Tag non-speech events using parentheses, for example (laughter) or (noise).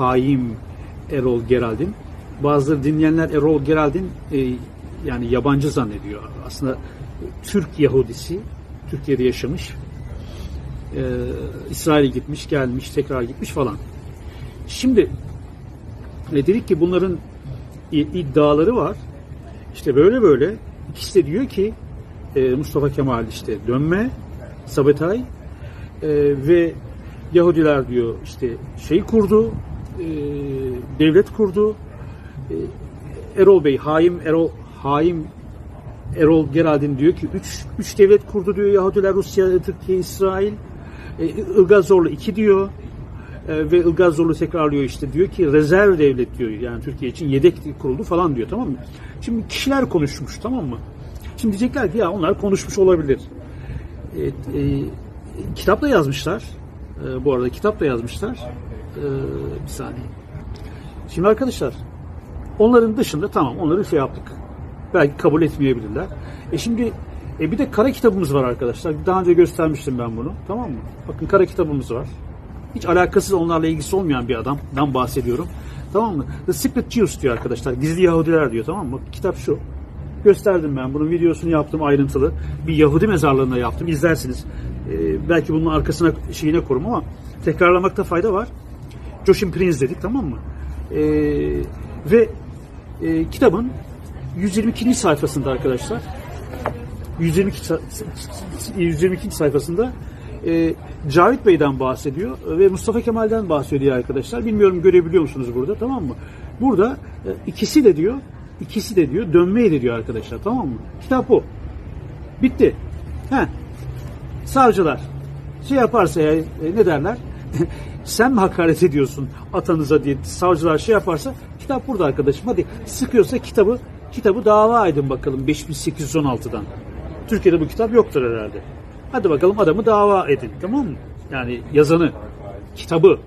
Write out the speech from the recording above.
haim Erol Geraldin. Bazıları dinleyenler Erol Geraldin e, yani yabancı zannediyor. Aslında Türk Yahudisi, Türkiye'de yaşamış. E, İsrail'e gitmiş, gelmiş, tekrar gitmiş falan. Şimdi e, dedik ki bunların iddiaları var. İşte böyle böyle. İkisi de diyor ki e, Mustafa Kemal işte dönme, Sabetay e, ve Yahudiler diyor işte şey kurdu, devlet kurdu. E, Erol Bey, Haim Erol Haim Erol Geraldin diyor ki üç, üç devlet kurdu diyor Yahudiler, Rusya, Türkiye, İsrail. E, Ilgaz Zorlu iki diyor. E, ve Ilgaz Zorlu tekrarlıyor işte diyor ki rezerv devlet diyor yani Türkiye için yedek kuruldu falan diyor tamam mı? Şimdi kişiler konuşmuş tamam mı? Şimdi diyecekler ki ya onlar konuşmuş olabilir. E, e, kitap da yazmışlar. E, bu arada kitap da yazmışlar. E, bir saniye. Şimdi arkadaşlar onların dışında tamam onları şey yaptık. Belki kabul etmeyebilirler. E şimdi e bir de kara kitabımız var arkadaşlar. Daha önce göstermiştim ben bunu. Tamam mı? Bakın kara kitabımız var. Hiç alakasız onlarla ilgisi olmayan bir adamdan bahsediyorum. Tamam mı? The Secret Jews diyor arkadaşlar. Gizli Yahudiler diyor tamam mı? Kitap şu. Gösterdim ben. Bunun videosunu yaptım ayrıntılı. Bir Yahudi mezarlığında yaptım. İzlersiniz. Ee, belki bunun arkasına şeyine korum ama tekrarlamakta fayda var. Joshim Prince dedik tamam mı? Ee, ve e, kitabın 122. sayfasında arkadaşlar 122 sa- 122. sayfasında e, Cavit Bey'den bahsediyor ve Mustafa Kemal'den bahsediyor arkadaşlar. Bilmiyorum görebiliyor musunuz burada tamam mı? Burada e, ikisi de diyor, ikisi de diyor dönmeyi de diyor arkadaşlar tamam mı? Kitap bu. Bitti. He. Savcılar şey yaparsa ya, e, ne derler? (laughs) Sen mi hakaret ediyorsun atanıza diye savcılar şey yaparsa kitap burada arkadaşım. Hadi sıkıyorsa kitabı kitabı dava edin bakalım 5816'dan. Türkiye'de bu kitap yoktur herhalde. Hadi bakalım adamı dava edin tamam mı? Yani yazanı, kitabı